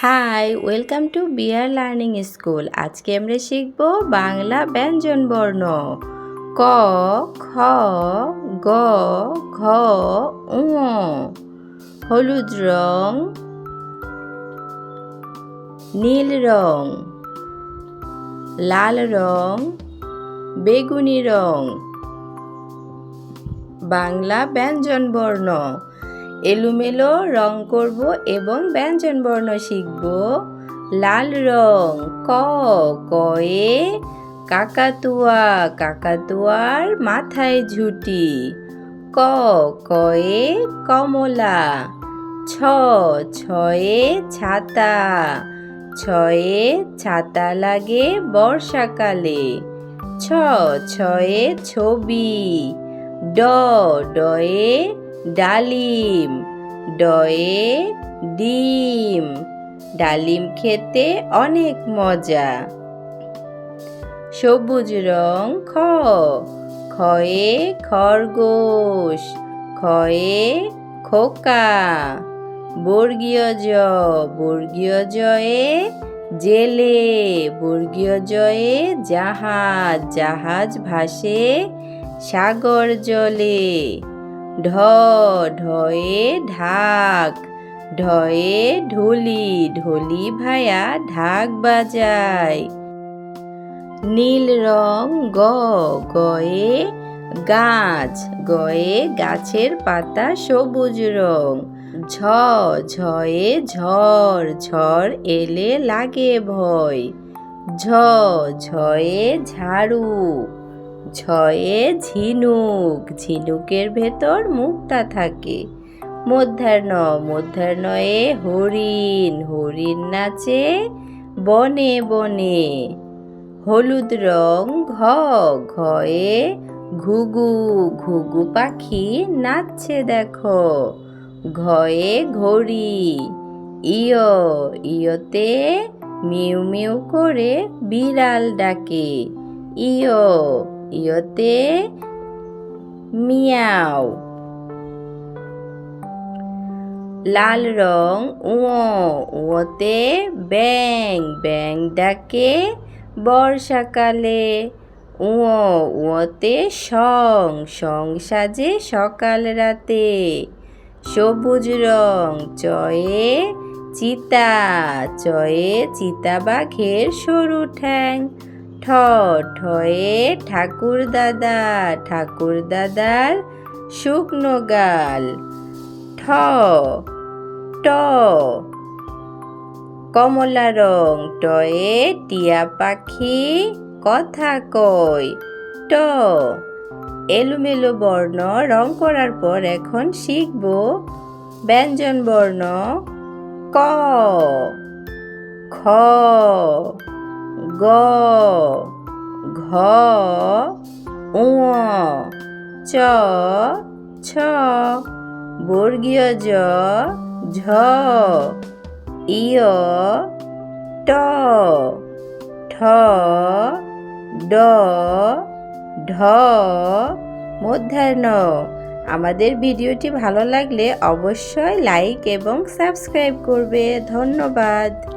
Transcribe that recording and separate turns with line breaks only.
Hi, welcome to bear learning school. আজকে আমরা শিখব বাংলা ব্যঞ্জন বর্ণ। ক, খ, গ, ঘ উ হলুদ রং, নীল রং, লাল রং, বেগুনি রং। বাংলা ব্যঞ্জন বর্ণ। এলোমেলো রং করব এবং ব্যঞ্জন বর্ণ শিখব। লাল রং, ক কয়ে কাকাতুয়া, কাকাতুয়ার মাথায় ঝুটি। ক কয়ে কমলা। ছ ছয়ে ছাতা। ছয়ে ছাতা লাগে বর্ষাকালে। ছ ছয়ে ছবি। ড ডয়ে ডালিম। ডয়ে ডিম। ডালিম খেতে অনেক মজা। সবুজ রং খ। খয়ে খরগোশ, খয়ে খোকা। বর্গীয় জ, বর্গীয় জয়ে জেলে, বর্গীয় জয়ে জাহাজ। জাহাজ ভাসে সাগর জলে। ঢ, ঢয়ে ঢাক, ঢয়ে ঢুলি ঢুলি ভায়া ঢাক বাজায়। নীল রং গ, গয়ে গাছ, গয়ে গাছের পাতা সবুজ রং। ঝ, ঝয়ে ঝড় ঝড় এলে লাগে ভয়। ঝ, ঝয়ে ঝাড়ু। ছয়ে ঝিনুক, ঝিনুকের ভেতর মুক্তা থাকে। মধ্যাহ্ন, মধ্যাহ্নয়ে হরিণ হরিণ নাচে বনে বনে। হলুদ রং ঘ, ঘয়ে ঘুঘু ঘুঘু পাখি নাচছে দেখো। ঘয়ে ঘড়ি, ইয়, ইয়তে মিউ মিউ করে বিড়াল ডাকে। ইয় ইয়তে মিয়াও লাল রং উঁ উঁতে ব্যাং ব্যাং ডাকে বর্ষাকালে উঁ উঁতে সং সং সাজে সকাল রাতে সবুজ রং চয়ে চিতা চয়ে চিতাবাঘের সরু ঠ্যাং ঠ ঠয়ে ঠাকুর দাদা, ঠাকুর দাদার শুকনো গাল। ঠ, ট, কমলা রং টয়ে টিয়া পাখি কথা কয়। ট, এলোমেলো বর্ণ রং করার পর এখন শিখব ব্যঞ্জন বর্ণ ক, খ গ, ঘ চ, ছ, বর্গীয় জ, ঝ ইয় ট, ঠ, ড, ঢ, মধ্যাহ্ন। আমাদের ভিডিওটি ভালো লাগলে অবশ্যই লাইক এবং সাবস্ক্রাইব করবে। ধন্যবাদ।